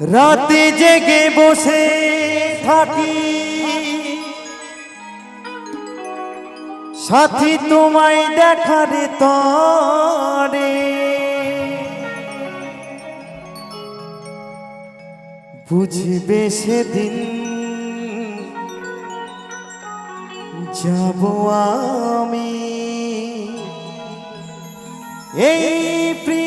রাতে জেগে বসে থাকি। সাথী তোমায় দেখারে তরে। বুঝবে সেদিন যাব আমি। এই পৃথিবী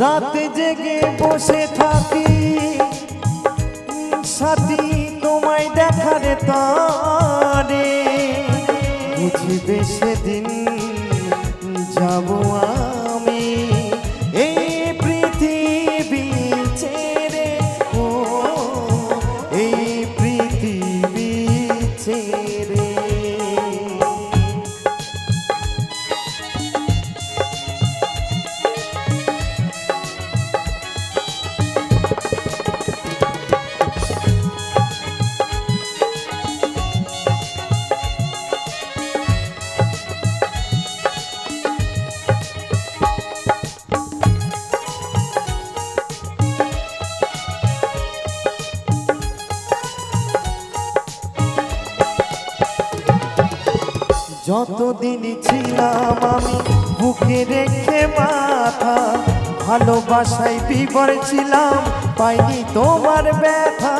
রাতে জেগে বসে থাকি। সাথী তোমায় দেখারে তারে। বুঝবে সেদিন যাব যতদিন ছিলাম আমি। বুকে রেখে মাথা ভালোবাসায় বিবর ছিলাম। পাইনি তোমার ব্যথা।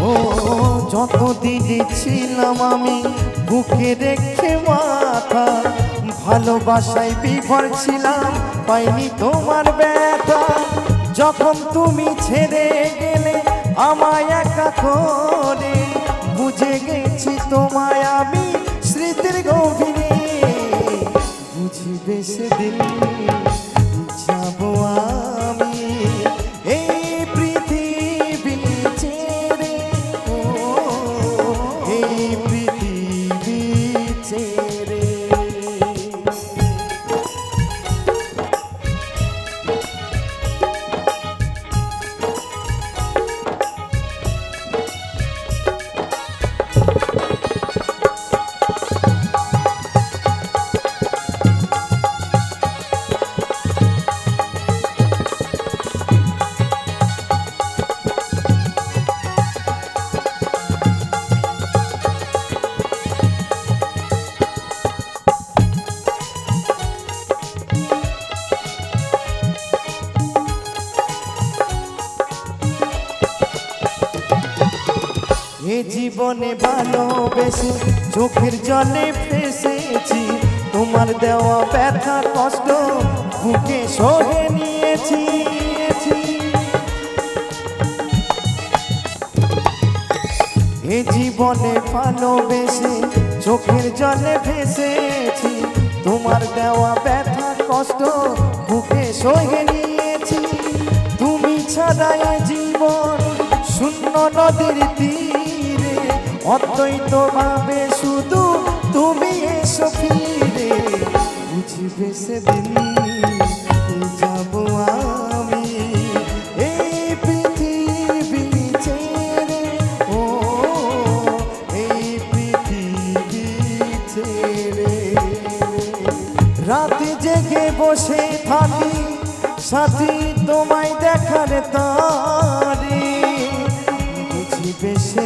ও, যতদিন ছিলাম আমি, বুকে রেখে মাথা ভালোবাসায় বিভর ছিলাম। পাইনি তোমার ব্যথা। যখন তুমি ছেড়ে গেলে আমায় একা করে বুঝে গেছি তোমায় আমি স্মৃতির গভীরে। বুঝবে সেদিন এ জীবনে ভালোবেসে চোখের জলে ফেসেছি তোমার দেওয়া ব্যথা, কষ্ট, বুকে সহে নিয়েছি। এ জীবনে ভালোবেসে চোখের জলে ভেসেছি। তোমার দেওয়া ব্যথা, কষ্ট, বুকে সহে নিয়েছি। তুমি ছাড়া জীবন শূন্য নদীর তীরে। অদ্বৈত ভাবে শুধু তুমি এসো ফিরে। বুঝবে সেদিন যাব আমি। এই পৃথিবী ছেড়ে, ও, এই পৃথিবী ছেড়ে। রাতে জেগে বসে থাকি, সাথী তোমায় দেখার তারে।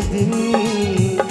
বুঝবে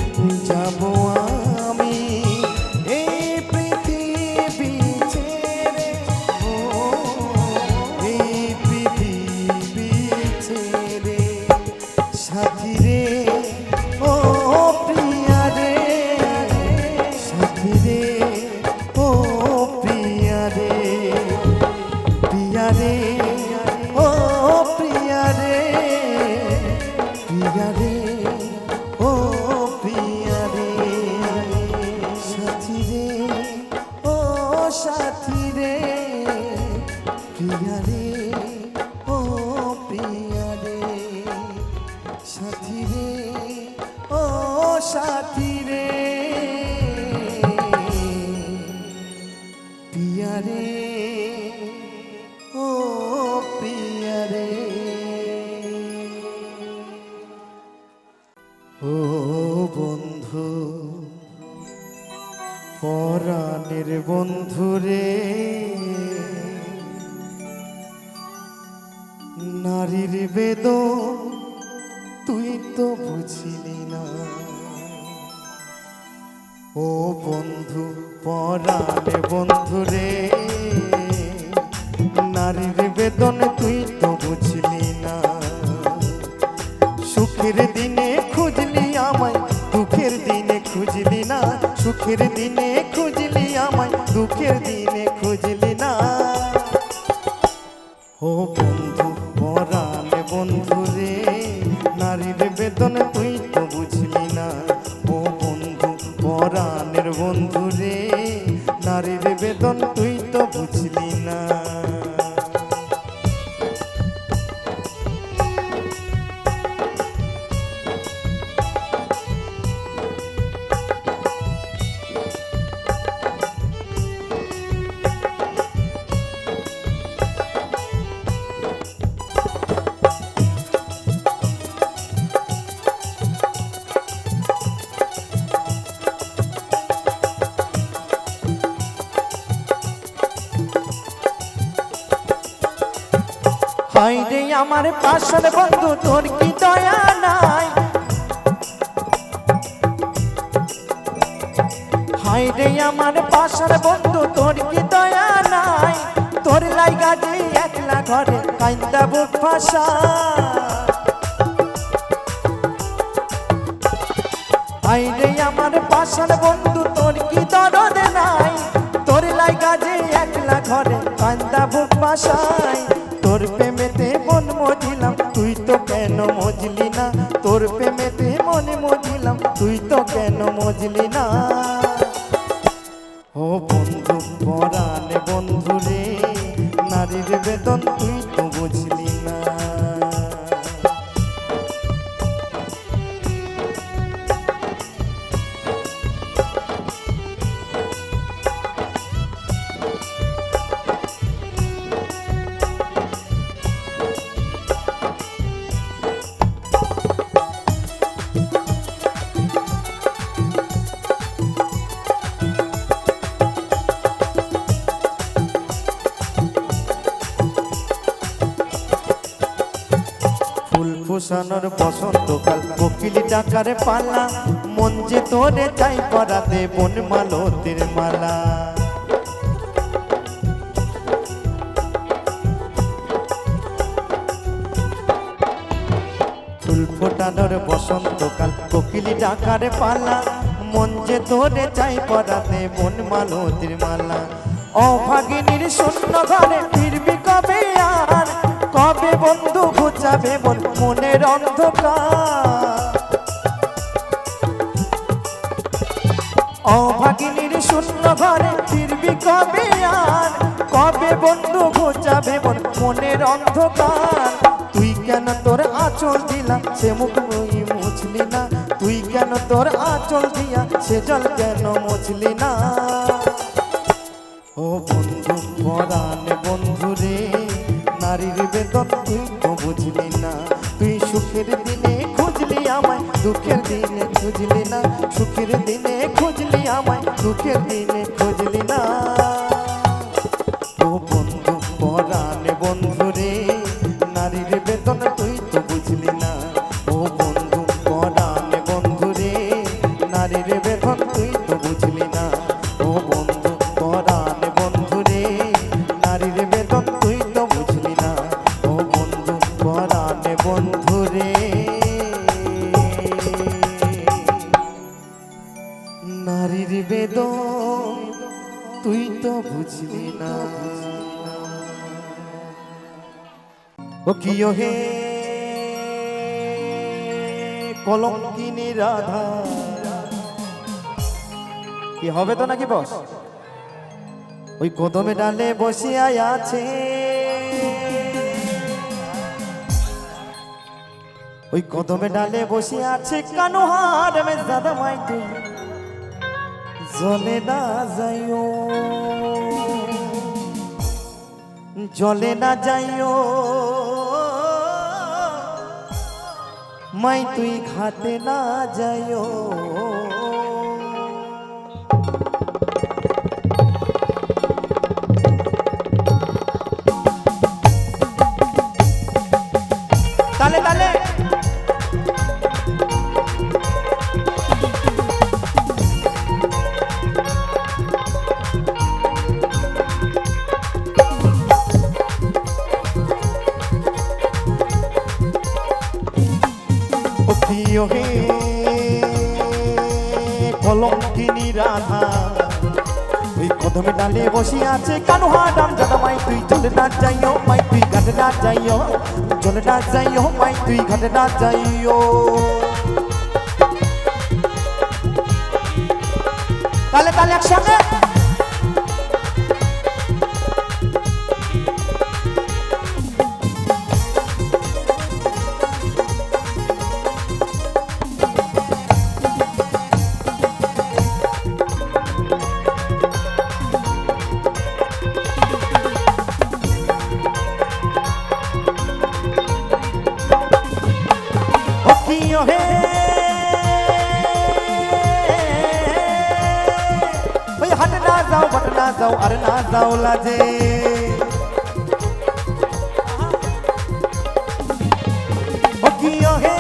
সুখের দিনে আমার পাশের বন্ধু, তোর কি দয়া নাই? হাই রে আমার পাশের বন্ধু, তোর কি দয়া নাই? তোর লাইগা যে একলা ঘরে কান্দা বুক ভাষা হাই রে আমার পাশের বন্ধু, তোর কি দরদ নাই? তোর লাইগা যে একলা ঘরে কান্দা বুক ভাষায় তোর প্রেমেতে মনে মজিলাম তুই তো কেন মজলি না? ও বন্ধু, পরাণ বন্ধু রে, নারীর বেদন তুই তো বুঝলি ফুসানোর বসন্তকাল কোকিলি ডাকারে পালা, মন যে তোরে চাই পরাতে বন মালতির মালা। বসন্তকাল পালা, মন যে তোরে চাই বন মালতির মালা। অভাগিনীর শূন্য ঘরে ফিরবি কবে? বন্ধু ঘুচাবে বল মনের অন্ধকার। অভাগিনীর শূন্য ঘরে ফিরবি কবে আর? কবে বন্ধু ঘুচাবে বল মনের অন্ধকার? তুই কেন তোর আঁচল দিলা, সে মুখ মুছলি না? তুই কেন তোর আঁচল দিয়া, সে জল কেন মুছলি না? ও বন্ধু, পরাণে বন্ধু রে। তুই তো বুঝলি না। তুই সুখের দিনে খুঁজলি আমায়, দুঃখের দিনে খুঁজলি না। সুখের দিনে খুঁজলি আমায়, দুঃখের দিনে বেদন তুই তো বুঝলি না। ও কি হে? কলঙ্কিনী রাধা। কি হবে তো নাকি বস? ওই কদমে ডালে বসিয়া আছে। ওই কদমে ডালে বসে আছে কানো হার মে দাদা মাই তুই জলে না যাইও। জলে না যাইও। মাই তুই খাতে না যাইও। কলঙ্কিনী রাধা। এই কদমে ডালে বসে আছে কানু হাডাম জাদা মাই, তুই চলে না যাইও, মাই, তুই ঘাটে না যাইও। চলে না যাইও, মাই, তুই ঘাটে না যাইও। তালে তালে একসঙ্গে। ও প্রিয় হে ওই হাটে না যাও বাট না যাও আর না যাও লাজে ও প্রিয় হে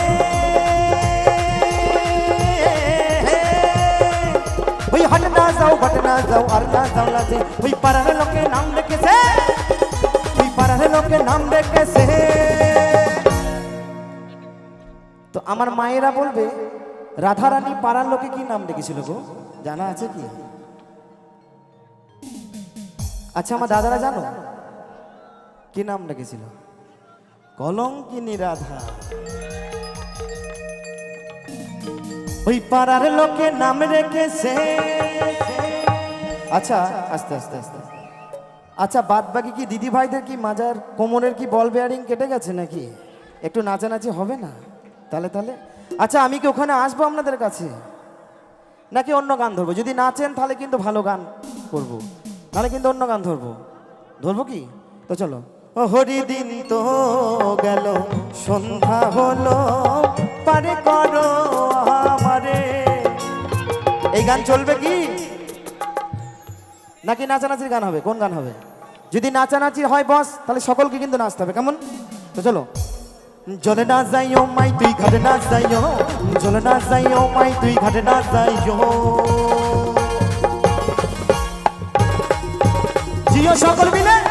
ওই হাটে না যাও বাট না যাও আর না যাও লাজে ওই পাড়ার লোকে নাম ডেকেছে ওই পাড়ার লোকে নাম ডেকেছে তো আমার মায়েরা বলবে, রাধারানী পাড়ার লোকে কি নাম ডেকেছিল গো? জানা আছে কি? আচ্ছা আমার দাদারা জানো? কি নাম ডেকেছিল? কলঙ্কিনী রাধা। ওই পাড়ার লোকে নাম রেখেছে আচ্ছা আস্তে আস্তে আস্তে। আচ্ছা বাদ বাকি কি দিদি ভাইদের কি মাজার কোমরের কি বল বেয়ারিং কেটে গেছে নাকি? একটু নাচানাচি হবে না? তাহলে তাহলে? আচ্ছা আমি কি ওখানে আসব আপনাদের কাছে? নাকি অন্য গান ধরবো? যদি নাচেন তাহলে কিন্তু ভালো গান করব। তাহলে কিন্তু অন্য গান ধরবো। ধরবো কি? তো চলো। ও, হরি দিন তো গেল, সন্ধ্যা হলো। পারে করো আমারে। এই গান চলবে কি? নাকি নাচানাচির গান হবে? কোন গান হবে? যদি নাচানাচি হয় বস, তাহলে সকলকে কিন্তু নাচতে হবে। কেমন? তো চলো। জলে না যাইও মাই, তুই ঘাটে না যাইও। জলে না যাইও মাই, তুই ঘাটে না যাইও। জিও সকল মিলে।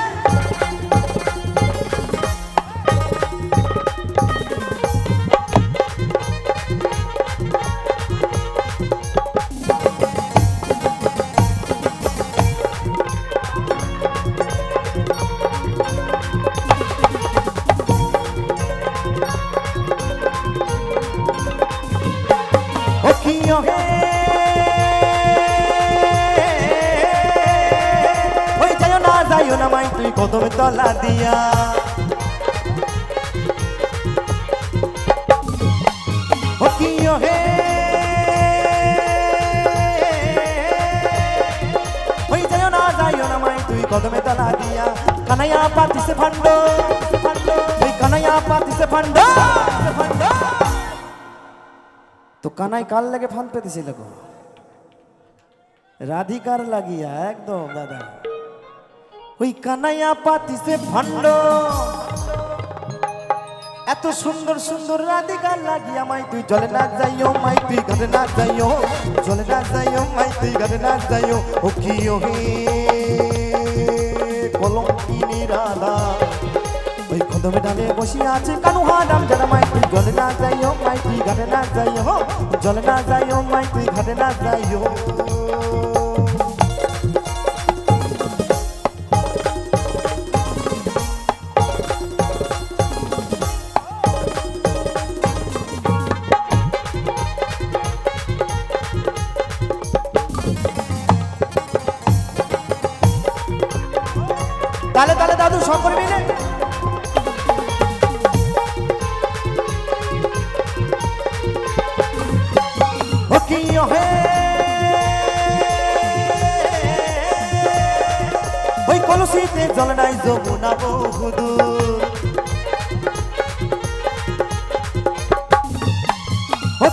তুই কদমে তলা দিয়া। ও মাই, তুই কদমে তলা দিয়া। কানাইয়া পাতিছে ফান্ড। ওই কানাইয়া পাতিছে ফান্ড। তো কানাই কার লাগে ফান পেতেছিল গো? রাধিকার লাগিয়া, একদম, দাদা। ওই কানাইয়া পাতিছে ভান্ড এত সুন্দর সুন্দর রাধিকার লাগিয়া মাই তুই জলে না যাইও, মাই তুই ঘরে না যাইও, জলে না যাইও, মাই তুই ঘরে না যাইও। ও কি ও হে কলঙ্কিনী রাধা। ওই কদমে ডালে বসে আছে কানু হাডাম যারা মাই তুই জলে না যাইও, মাই তুই ঘাটে না যাইও, জলে না যাইও, মাই তুই ঘাটে না যাইও।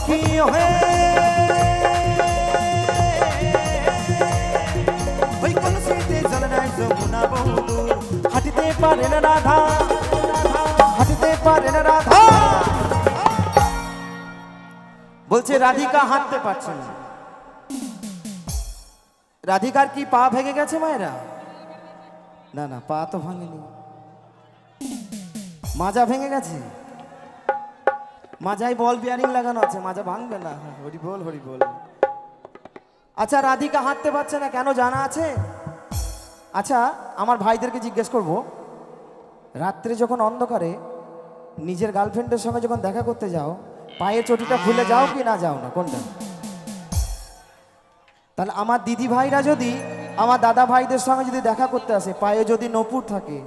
ও কি হে ওই কলসিতে জল নাই যমুনা বহুদূর, হাঁটিতে পারে না রাধা, হাঁটিতে পারে না রাধা। বলছে, রাধিকা হাঁটতে পারছে না। রাধিকার কি পা ভেঙে গেছে মায়েরা? না না, পা তো ভাঙেনি। মাজা ভেঙে গেছে? মাজায় বল বিয়ারিং লাগানো আছে, মাজা ভাঙবে না। হরি বল হরি বল। আচ্ছা রাধিকা হাঁটতে পারছে না, কেন জানা আছে? আচ্ছা আমার ভাইদেরকে জিজ্ঞেস করব। রাত্রে যখন অন্ধকারে নিজের গার্লফ্রেন্ডের সঙ্গে যখন দেখা করতে যাও পায়ের চটিটা খুলে যাও কি না যাও না, কোনটা? তাহলে আমার দিদি ভাইরা যদি, আমার দাদা ভাইদের সঙ্গে যদি দেখা করতে আসে, পায়ে যদি নপুর থাকে,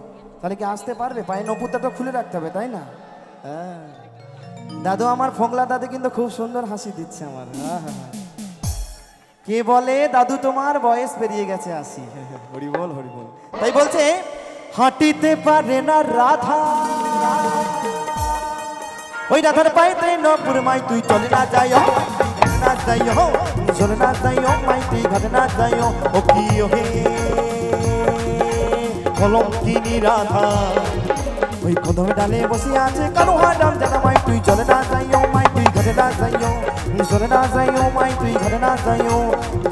তাহলে কি আসতে পারবে? পায়ে নপুরটা তো খুলে রাখতে হবে, তাই না? হ্যাঁ। দাদু আমার ফোংলা দাদু কিন্তু খুব সুন্দর হাসি দিচ্ছে আমার। হ্যাঁ, হ্যাঁ, হ্যাঁ। কে বলে? দাদু তোমার বয়স পেরিয়ে গেছে আসি হরি বল হরি বল। তাই বলছে হাঁটিতে পারে না রাধা। ওই রাধার পাইতে নপুর মাই তুই চলে না যাই না যাই হো চলে না যাই ও মাই তুই ঘাটে না যাই ও কি হে কলঙ্কিনী রাধা। ওই কদমে ডালে বসে আছে কালো হাডাম জানা মাই তুই চলে না ও মাই তুই ঘাটে না যাই ও চলে না যাই ও মাই তুই ঘাটে না যাই ও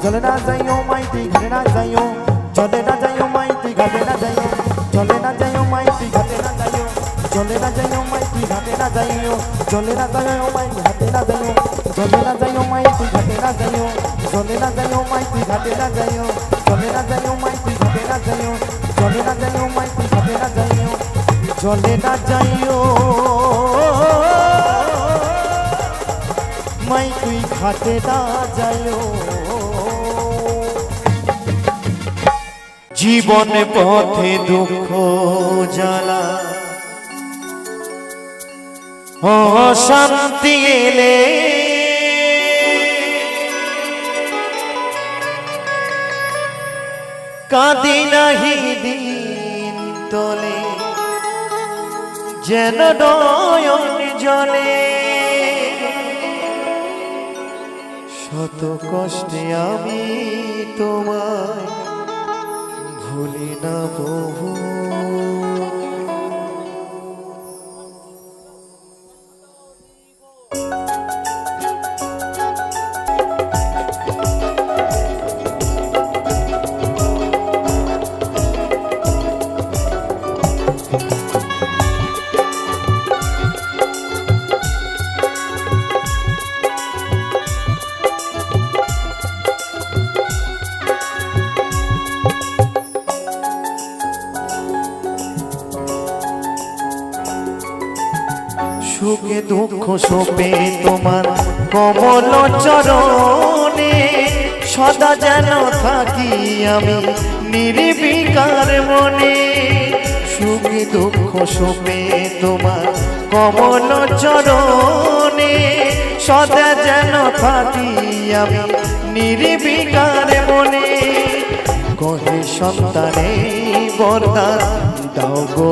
চলে না যাই ও মাই তুই ঘাটে না যাই ও চলে না যাই ও মাই তুই ঘাটে না যাই ও চলে না যাই ও মাই তুই ঘাটে না যাই ও চলে না যাই ও মাই তুই ঘাটে না যাই ও চলে না যাই ও মাই ঘাটে না যাই ও চলে না যাই ও মাই তুই ঘাটে না যাই ও চলে না যাই ও মাই তুই ঘাটে না যাই ও চলে না যাই ও মাই তুই ঘাটে না যাই ও চলে না যাই ও মাই তুই চলে না যাই ও মাই তুই ঘাটে না যাই ও জীবন পথে দুঃখ জ্বালা। অশান্তি এলে। কাঁদি নাহি দিন তলে। যেন নয়ন জলে। শত কষ্টে আমি তোমায় ভুলি না বহু। সুখে দুঃখ শোপে তোমার কমল চরণে, সদা যেন থাকি আমি নির্বিকার মনে। সুখে দুঃখ শোপে তোমার কমল চরণে, সদা যেন থাকি আমি নির্বিকার মনে। কহে সন্তানে বরদান দাও গো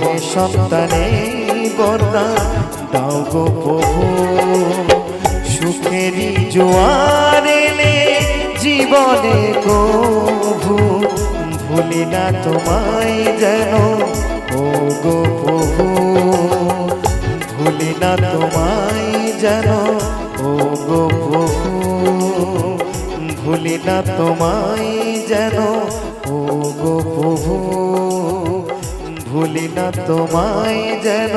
কহে সন্তানে বরদান দাও গো প্রভু। সুখেরই জোয়ার এলে জীবনে কভু ভুলি না তোমায় যেন। ও গো প্রভু, ভুলি না তোমায় যেন। ও গো প্রভু, ভুলি না তোমায় যেন। ও গো প্রভু। ভুলি না তোমায় যেন।